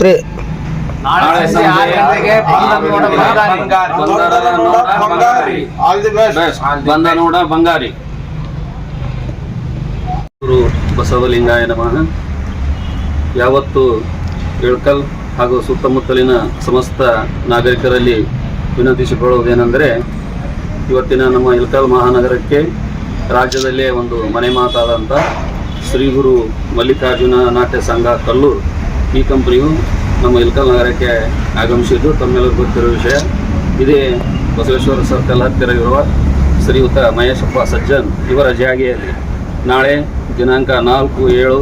ಮೂರ್ತ್ರಿ ನಾಳೆ ಸಂಜೆ ಆರು ಗಂಟೆಗೆ ಬಂದ ನೋಡ ಬಂಗಾರಿ. ಬಂದರ ನೋಡ ಬಂಗಾರಿ. All the best best. ಬಂದ ನೋಡ ಬಂಗಾರಿ. ಗುರು ಬಸವಲಿಂಗಾಯ ನಮಃ. ಯಾವತ್ತು ಇಳ್ಕಲ್ ಹಾಗೂ ಸುತ್ತಮುತ್ತಲಿನ ಸಮಸ್ತ ನಾಗರಿಕರಲ್ಲಿ ವಿನಂತಿಸಿಕೊಳ್ಳುವುದೇನೆಂದರೆ ಇವತ್ತಿನ ನಮ್ಮ ಇಳ್ಕಲ್ ಮಹಾನಗರಕ್ಕೆ ರಾಜ್ಯದಲ್ಲೇ ಒಂದು ಮನೆ ಮಾತಾದಂಥ ಶ್ರೀ ಗುರು ಮಲ್ಲಿಕಾರ್ಜುನ ನಾಟ್ಯ ಸಂಘ ಕಲ್ಲೂರು. ಈ ಕಂಪನಿಯು ನಮ್ಮ ಇಲ್ಕಲ್ ನಗರಕ್ಕೆ ಆಗಮಿಸಿದ್ದು ತಮ್ಮೆಲ್ಲರೂ ಗೊತ್ತಿರುವ ವಿಷಯ. ಇದೇ ಬಸವೇಶ್ವರ ಸರ್ಕಲ್ ಹತ್ತಿರ ಇರುವ ಶ್ರೀಯುತ ಮಹೇಶಪ್ಪ ಸಜ್ಜನ್ ಇವರ ಜಾಗೆಯಲ್ಲಿ ನಾಳೆ ದಿನಾಂಕ ನಾಲ್ಕು ಏಳು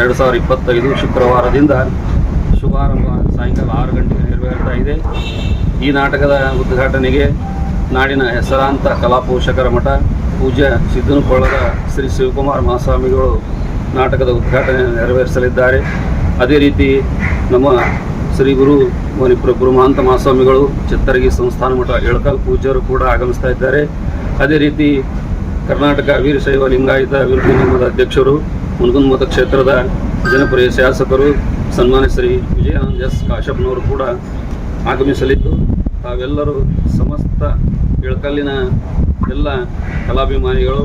ಎರಡು ಸಾವಿರದ ಇಪ್ಪತ್ತೈದು ಶುಕ್ರವಾರದಿಂದ ಶುಭಾರಂಭ ಸಾಯಂಕಾಲ ಆರು ಗಂಟೆಗೆ ನೆರವೇರ್ತಾ ಇದೆ. ಈ ನಾಟಕದ ಉದ್ಘಾಟನೆಗೆ ನಾಡಿನ ಹೆಸರಾಂತ ಕಲಾಪೋಷಕರ ಮಠ, ಪೂಜ್ಯ ಸಿದ್ದನಕೊಳ್ಳದ ಶ್ರೀ ಶಿವಕುಮಾರ್ ಮಹಾಸ್ವಾಮಿಗಳು ನಾಟಕದ ಉದ್ಘಾಟನೆ ನೆರವೇರಿಸಲಿದ್ದಾರೆ. ಅದೇ ರೀತಿ ನಮ್ಮ ಶ್ರೀ ಗುರು ಮಣಿಪುರ ಗುರು ಮಹಾಂತ ಮಹಾಸ್ವಾಮಿಗಳು ಚಿತ್ತರಗಿ ಸಂಸ್ಥಾನ ಮಠ ಎಳಕಲ್ ಪೂಜ್ಯರು ಕೂಡ ಆಗಮಿಸ್ತಾ ಇದ್ದಾರೆ. ಅದೇ ರೀತಿ ಕರ್ನಾಟಕ ವೀರಶೈವ ಲಿಂಗಾಯತ ಅಭಿವೃದ್ಧಿ ನಿಗಮದ ಅಧ್ಯಕ್ಷರು, ಮುನಗುಂದ ಮತಕ್ಷೇತ್ರದ ಜನಪ್ರಿಯ ಶಾಸಕರು, ಸನ್ಮಾನ್ಯ ಶ್ರೀ ವಿಜಯಾನಂದ ಎಸ್ ಕಾಶಪ್ಪನವರು ಕೂಡ ಆಗಮಿಸಲಿದ್ದು, ತಾವೆಲ್ಲರೂ ಸಮಸ್ತ ಇಳಕಲ್ಲಿನ ಎಲ್ಲ ಕಲಾಭಿಮಾನಿಗಳು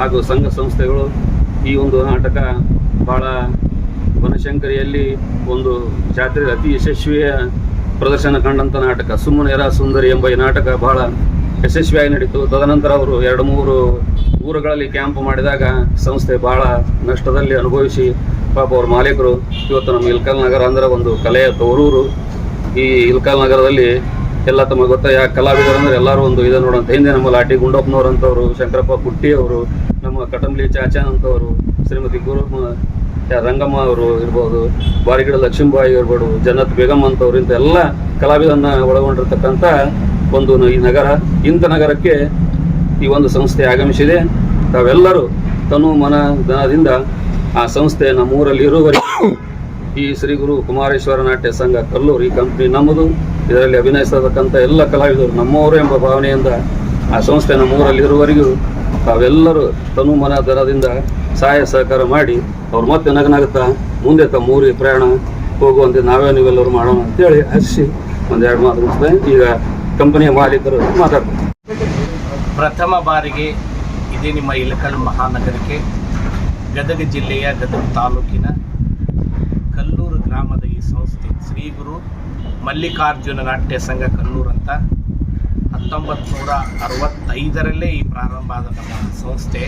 ಹಾಗೂ ಸಂಘ ಸಂಸ್ಥೆಗಳು ಈ ಒಂದು ನಾಟಕ ಭಾಳ ಬನಶಂಕರಿಯಲ್ಲಿ ಒಂದು ಜಾತ್ರೆ ಅತಿ ಯಶಸ್ವಿಯ ಪ್ರದರ್ಶನ ಕಂಡಂಥ ನಾಟಕ ಸುಮ್ಮನೆರ ಸುಂದರಿ ಎಂಬ ಈ ನಾಟಕ ಬಹಳ ಯಶಸ್ವಿಯಾಗಿ ನಡೀತು. ತದನಂತರ ಅವರು ಎರಡು ಮೂರು ಊರುಗಳಲ್ಲಿ ಕ್ಯಾಂಪ್ ಮಾಡಿದಾಗ ಸಂಸ್ಥೆ ಬಹಳ ನಷ್ಟದಲ್ಲಿ ಅನುಭವಿಸಿ ಪಾಪ ಅವ್ರ ಮಾಲೀಕರು. ಇವತ್ತು ನಮ್ಮ ಇಲ್ಕಲ್ ನಗರ ಅಂದರೆ ಒಂದು ಕಲೆಯ ತವರೂರು ಈ ಇಲ್ಕಲ್ ನಗರದಲ್ಲಿ ಎಲ್ಲ ತಮಗೆ ಗೊತ್ತ ಯಾ ಕಲಾವಿದರು ಅಂದ್ರೆ ಎಲ್ಲರೂ ಒಂದು ಇದು ನೋಡೋಂಥ ಹಿಂದೆ ನಮ್ಮ ಲಾಟಿ ಗುಂಡಪ್ಪನವ್ರು ಅಂತವರು ಶಂಕರಪ್ಪ ಕುಟ್ಟಿ ಅವರು, ನಮ್ಮ ಕಟಂಬ್ಲಿ ಚಾಚಾನ್ ಅಂತವರು ಶ್ರೀಮತಿ ಗುರು ರಂಗಮ್ಮ ಅವರು ಇರ್ಬೋದು, ಬಾರಿಗಿಡ ಲಕ್ಷ್ಮೀಬಾಯಿ ಇರ್ಬೋದು ಜನ್ನತ್ ಬೇಗಮ್ ಅಂತವ್ರು ಇಂಥ ಎಲ್ಲ ಕಲಾವಿದನ್ನ ಒಳಗೊಂಡಿರ್ತಕ್ಕಂಥ ಒಂದು ಈ ನಗರ, ಇಂಥ ನಗರಕ್ಕೆ ಈ ಒಂದು ಸಂಸ್ಥೆ ಆಗಮಿಸಿದೆ. ತಾವೆಲ್ಲರೂ ತನು ಮನ ಧನದಿಂದ ಆ ಸಂಸ್ಥೆ ನಮ್ಮೂರಲ್ಲಿ ಇರುವವರೆಗೂ ಈ ಶ್ರೀ ಗುರು ಕುಮಾರೇಶ್ವರ ನಾಟ್ಯ ಸಂಘ ಕಲ್ಲೂರು ಈ ಕಂಪ್ನಿ ನಮ್ಮದು. ಇದರಲ್ಲಿ ಅಭಿನಯಿಸತಕ್ಕಂಥ ಎಲ್ಲ ಕಲಾವಿದರು ನಮ್ಮವರು ಎಂಬ ಭಾವನೆಯಿಂದ ಆ ಸಂಸ್ಥೆ ನಮ್ಮೂರಲ್ಲಿ ಇರುವವರೆಗೂ ತಾವೆಲ್ಲರೂ ತನು ಮನ ದರದಿಂದ ಸಹಾಯ ಸಹಕಾರ ಮಾಡಿ ಅವ್ರು ಮತ್ತೆ ನಗನಾಗುತ್ತಾ ಮುಂದೆ ತಮ್ಮ ಊರಿಗೆ ಪ್ರಯಾಣ ಹೋಗುವಂತೆ ನಾವೇ ನೀವೆಲ್ಲರೂ ಮಾಡೋಣ ಅಂತೇಳಿ ಹರಿಸಿ ಒಂದೆರಡು ಮಾತು ಮುಗಿಸ್ತೇನೆ ಈಗ ಕಂಪನಿಯ ಮಾಲೀಕರು ಮಾತಾಡ್ತಾರೆ. ಪ್ರಥಮ ಬಾರಿಗೆ ಇದೇ ನಿಮ್ಮ ಇಲಕಲ್ ಮಹಾನಗರಕ್ಕೆ ಗದಗ ಜಿಲ್ಲೆಯ ಗದಗ ತಾಲೂಕಿನ ಕಲ್ಲೂರು ಗ್ರಾಮದ ಈ ಸಂಸ್ಥೆ ಶ್ರೀ ಗುರು ಮಲ್ಲಿಕಾರ್ಜುನ ನಾಟ್ಯ ಸಂಘ ಕಲ್ಲೂರು ಅಂತ ಹತ್ತೊಂಬತ್ತು ನೂರ ಅರವತ್ತೈದರಲ್ಲೇ ಈ ಪ್ರಾರಂಭ ಆದ ನಮ್ಮ ಸಂಸ್ಥೆ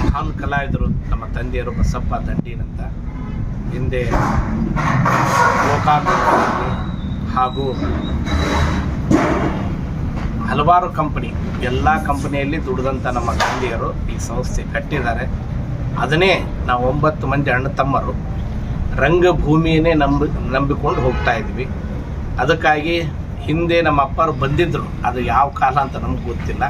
ಮಹಾನ್ ಕಲಾವಿದರು ನಮ್ಮ ತಂದೆಯರು ಬಸಪ್ಪ ದಂಡೀನಂತ. ಹಿಂದೆ ಲೋಕಾಭಿವೃದ್ಧಿ ಹಾಗೂ ಹಲವಾರು ಕಂಪನಿ, ಎಲ್ಲ ಕಂಪನಿಯಲ್ಲಿ ದುಡಿದಂಥ ನಮ್ಮ ತಂದೆಯರು ಈ ಸಂಸ್ಥೆ ಕಟ್ಟಿದ್ದಾರೆ. ಅದನ್ನೇ ನಾವು ಒಂಬತ್ತು ಮಂದಿ ಅಣ್ಣ ತಮ್ಮರು, ರಂಗಭೂಮಿಯನ್ನೇ ನಂಬಿ, ನಂಬಿಕೊಂಡು ಹೋಗ್ತಾ ಇದ್ವಿ. ಅದಕ್ಕಾಗಿ ಹಿಂದೆ ನಮ್ಮ ಅಪ್ಪರು ಬಂದಿದ್ದರು ಅದು ಯಾವ ಕಾಲ ಅಂತ ನಮ್ಗೆ ಗೊತ್ತಿಲ್ಲ.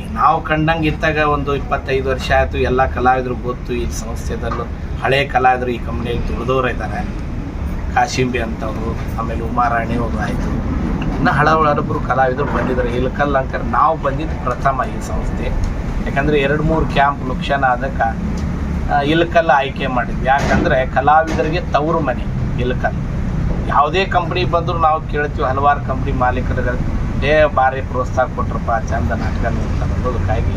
ಈಗ ನಾವು ಕಂಡಂಗೆ ಇದ್ದಾಗ ಒಂದು ಇಪ್ಪತ್ತೈದು ವರ್ಷ ಆಯಿತು, ಎಲ್ಲ ಕಲಾವಿದರು ಗೊತ್ತು. ಈ ಸಂಸ್ಥೆದಲ್ಲೂ ಹಳೆ ಕಲಾವಿದರು ಈ ಕಂಪ್ನಿಯಲ್ಲಿ ದುಡ್ದವ್ರು ಇದ್ದಾರೆ. ಕಾಶಿಂಬಿ ಅಂತವರು, ಆಮೇಲೆ ಉಮಾರಾಣಿ ಅವರು ಆಯಿತು. ಇನ್ನು ಹಳಬರು ಕಲಾವಿದರು ಬಂದಿದ್ದಾರೆ. ಇಲ್ಕಲ್ ಅಂಕರ್ ನಾವು ಬಂದಿದ್ದು ಪ್ರಥಮ ಈ ಸಂಸ್ಥೆ. ಯಾಕಂದರೆ ಎರಡು ಮೂರು ಕ್ಯಾಂಪ್ ನುಕ್ಸಾನ ಅದಕ್ಕೆ ಇಲ್ಕಲ್ ಆಯ್ಕೆ ಮಾಡಿದ್ವಿ. ಯಾಕಂದರೆ ಕಲಾವಿದರಿಗೆ ತವರು ಮನೆ ಇಲ್ಕಲ್ ಯಾವುದೇ ಕಂಪ್ನಿ ಬಂದರೂ ನಾವು ಕೇಳ್ತೀವಿ, ಹಲವಾರು ಕಂಪ್ನಿ ಮಾಲೀಕರಿಗೆ ಏ ಭಾರಿ ಪ್ರೋತ್ಸಾಹ ಕೊಟ್ರಪ್ಪ, ಚಂದ ನಾಟಕ ಅನ್ನೋದಕ್ಕಾಗಿ.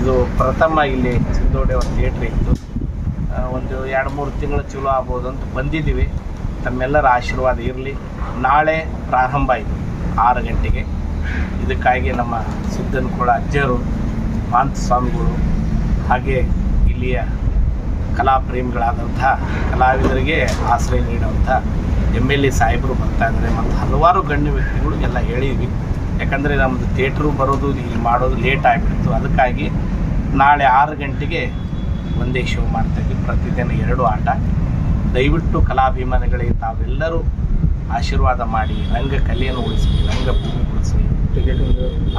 ಇದು ಪ್ರಥಮ ಇಲ್ಲಿ ಸಿಂಧೋಡೆ ಒಂದು ಥಿಯೇಟ್ರ್ ಇತ್ತು. ಒಂದು ಎರಡು ಮೂರು ತಿಂಗಳು ಚಲೋ ಆಗ್ಬೋದು ಅಂತ ಬಂದಿದ್ದೀವಿ. ತಮ್ಮೆಲ್ಲರ ಆಶೀರ್ವಾದ ಇರಲಿ. ನಾಳೆ ಪ್ರಾರಂಭ ಇದು, ಆರು ಗಂಟೆಗೆ. ಇದಕ್ಕಾಗಿ ನಮ್ಮ ಸಿದ್ದನಕೋಳ ಅಜ್ಜರು ಮಾಂತ ಸ್ವಾಮಿಗಳು ಹಾಗೆ ಇಲ್ಲಿಯ ಕಲಾಪ್ರೇಮಿಗಳಾದಂಥ ಕಲಾವಿದರಿಗೆ ಆಶ್ರಯ ನೀಡುವಂಥ ಎಂ ಎಲ್ ಎ ಸಾಹೇಬರು ಬರ್ತಾ ಮತ್ತು ಹಲವಾರು ಗಣ್ಯ ವ್ಯಕ್ತಿಗಳು ಎಲ್ಲ ಹೇಳಿದ್ವಿ. ಯಾಕಂದರೆ ನಮ್ಮದು ಥಿಯೇಟ್ರು ಬರೋದು, ಇಲ್ಲಿ ಮಾಡೋದು ಲೇಟ್ ಆಗಿಬಿಡ್ತು. ಅದಕ್ಕಾಗಿ ನಾಳೆ ಆರು ಗಂಟೆಗೆ ಒಂದೇ ಶೋ ಮಾಡ್ತಾಯಿದ್ವಿ ಪ್ರತಿದಿನ ಎರಡು ಆಟ. ದಯವಿಟ್ಟು ಕಲಾಭಿಮಾನಿಗಳಿಗೆ ತಾವೆಲ್ಲರೂ ಆಶೀರ್ವಾದ ಮಾಡಿ, ರಂಗ ಕಲೆಯನ್ನು ಉಳಿಸಿ ರಂಗಭೂಮಿ ಉಳಿಸಿ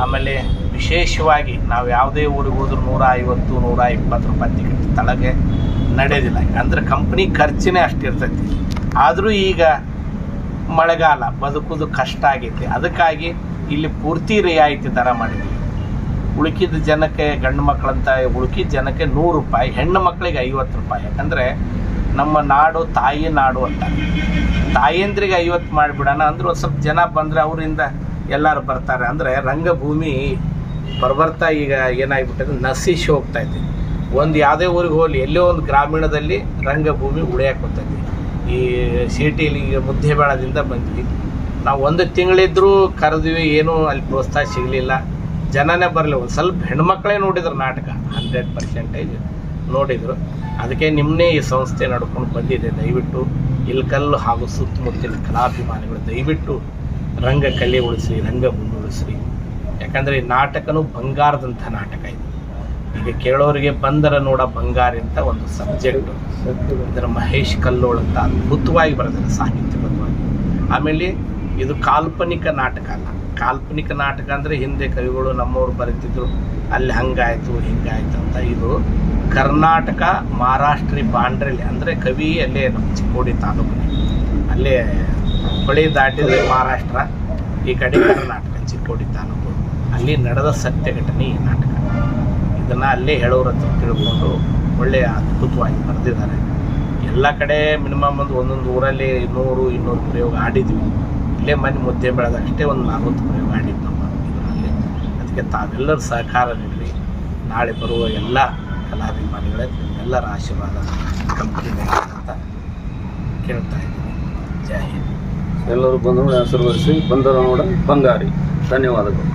ಆಮೇಲೆ ವಿಶೇಷವಾಗಿ ನಾವು ಯಾವುದೇ ಊರಿಗೆ ಹೋದ್ರೂ ನೂರ ಐವತ್ತು, ನೂರ ಇಪ್ಪತ್ತು ರೂಪಾಯಿ ಟಿಕೆಟ್ ತಳಗೆ ನಡೆಯೋದಿಲ್ಲ ಅಂದರೆ ಕಂಪ್ನಿ ಖರ್ಚಿನೇ ಅಷ್ಟಿರ್ತೈತಿ. ಆದರೂ ಈಗ ಮಳೆಗಾಲ ಬದುಕೋದು ಕಷ್ಟ ಆಗೈತೆ. ಅದಕ್ಕಾಗಿ ಇಲ್ಲಿ ಪೂರ್ತಿ ರಿಯಾಯಿತಿ ದರ ಮಾಡಿದ್ವಿ. ಉಳುಕಿದ ಜನಕ್ಕೆ, ಗಂಡು ಮಕ್ಕಳಂತ ಉಳುಕಿದ ಜನಕ್ಕೆ ನೂರು ರೂಪಾಯಿ, ಹೆಣ್ಣು ಮಕ್ಕಳಿಗೆ ಐವತ್ತು ರೂಪಾಯಿ. ಯಾಕಂದರೆ ನಮ್ಮ ನಾಡು ತಾಯಿ ನಾಡು ಅಂತ. ತಾಯಂದ್ರಿಗೆ ಐವತ್ತು ಮಾಡಿಬಿಡೋಣ ಅಂದ್ರೆ ಸ್ವಲ್ಪ ಜನ ಬಂದರೆ ಅವರಿಂದ ಎಲ್ಲರೂ ಬರ್ತಾರೆ. ಅಂದರೆ ರಂಗಭೂಮಿ ಬರ್ಬರ್ತಾ ಈಗ ಏನಾಗ್ಬಿಟ್ಟಿದೆ, ನಶಿಸಿ ಹೋಗ್ತಾ ಇದೆ. ಒಂದು ಯಾವುದೇ ಊರಿಗೆ ಹೋಗಲಿ ಎಲ್ಲೋ ಒಂದು ಗ್ರಾಮೀಣದಲ್ಲಿ ರಂಗಭೂಮಿ ಉಳಿಯಕ್ಕೆ ಬರ್ತೈತಿ ಈ ಸಿಟಿಲಿ ಮುದ್ದೆಬೇಳದಿಂದ ಬಂದ್ವಿ. ನಾವು ಒಂದು ತಿಂಗಳಿದ್ರೂ ಕರೆದ್ವಿ, ಏನೂ ಅಲ್ಲಿ ಪ್ರೋತ್ಸಾಹ ಸಿಗಲಿಲ್ಲ. ಜನನೇ ಬರಲಿ ಒಂದು ಸ್ವಲ್ಪ ಹೆಣ್ಮಕ್ಳೇ ನೋಡಿದ್ರು ನಾಟಕ ಹಂಡ್ರೆಡ್ ಪರ್ಸೆಂಟೇಜ್ ನೋಡಿದರು. ಅದಕ್ಕೆ ನಿಮ್ಮನ್ನೇ ಈ ಸಂಸ್ಥೆ ನಡ್ಕೊಂಡು ಬಂದಿದೆ. ದಯವಿಟ್ಟು ಇಲ್ಕಲ್ಲು ಹಾಗೂ ಸುತ್ತಮುತ್ತಲಿನ ಕಲಾಭಿಮಾನಿಗಳು ದಯವಿಟ್ಟು ರಂಗ ಕಲೆ ಉಳಿಸ್ರಿ ರಂಗಭೂಮಿ ಉಳಿಸ್ರಿ. ಯಾಕಂದರೆ ಈ ನಾಟಕನೂ ಬಂಗಾರದಂಥ ನಾಟಕ ಇದು. ಈಗ ಕೇಳೋರಿಗೆ ಬಂದರ ನೋಡ ಬಂಗಾರಿ ಅಂತ ಒಂದು ಸಬ್ಜೆಕ್ಟ್ ಇದರ ಮಹೇಶ್ ಕಲ್ಲೋಳ್ ಅಂತ ಅದ್ಭುತವಾಗಿ ಬರೆದಿದೆ ಸಾಹಿತ್ಯಬದ್ಧವಾಗಿ ಆಮೇಲೆ ಇದು ಕಾಲ್ಪನಿಕ ನಾಟಕ ಅಲ್ಲ. ಕಾಲ್ಪನಿಕ ನಾಟಕ ಅಂದರೆ ಹಿಂದೆ ಕವಿಗಳು ನಮ್ಮವ್ರು ಬರೀತಿದ್ರು ಅಲ್ಲಿ ಹಂಗಾಯ್ತು, ಹಿಂಗಾಯ್ತು ಅಂತ ಇದು ಕರ್ನಾಟಕ ಮಹಾರಾಷ್ಟ್ರೀ ಬಾಂಡ್ರಲ್ಲಿ ಅಂದರೆ ಕವಿ ಅಲ್ಲೇ ನಮ್ಮ ಚಿಕ್ಕೋಡಿ ತಾಲೂಕಿನಲ್ಲಿ. ಅಲ್ಲೇ ಹೊಳಿ ದಾಟಿದ್ರೆ ಮಹಾರಾಷ್ಟ್ರ, ಈ ಕಡೆ ಕರ್ನಾಟಕ ಚಿಕ್ಕೋಡಿ ತಾಲೂಕು. ಅಲ್ಲಿ ನಡೆದ ಸತ್ಯ ಘಟನೆ ಈ ನಾಟಕ. ಇದನ್ನು ಅಲ್ಲೇ ಹೇಳೋರ ಹತ್ರ ತಿಳ್ಕೊಂಡು ಒಳ್ಳೆಯ ಅದ್ಭುತವಾಗಿ ಬರೆದಿದ್ದಾರೆ. ಎಲ್ಲ ಕಡೆ ಮಿನಿಮಮ್ ಒಂದು ಒಂದೊಂದು ಊರಲ್ಲಿ ಇನ್ನೂರು ಇನ್ನೂರು ಪ್ರಯೋಗ ಆಡಿದ್ವಿ. ಇಲ್ಲೇ ಮನೆ ಮುದ್ದೆ ಬೆಳೆದಷ್ಟೇ ಒಂದು ನಲ್ವತ್ತು ಪ್ರಯೋಗ ಆಡಿದ್ದು ನಮ್ಮ ಇದರಲ್ಲಿ. ಅದಕ್ಕೆ ತಾವೆಲ್ಲರೂ ಸಹಕಾರ ನೀಡಿರಿ ನಾಳೆ ಬರುವ ಎಲ್ಲ ಕಲಾಭಿಮಾನಿಗಳೇ ನಿಮ್ಮೆಲ್ಲರ ಆಶೀರ್ವಾದ ಕಂಪನಿ ಅಂತ ಕೇಳ್ತಾ ಇದ್ದೀನಿ. ಜಯ ಹಿಂದ್. ಎಲ್ಲರೂ ಬಂದು ಆಶೀರ್ವದಿಸಿ ಬಂದರ ನೋಡ ಬಂಗಾರಿ. ಧನ್ಯವಾದಗಳು.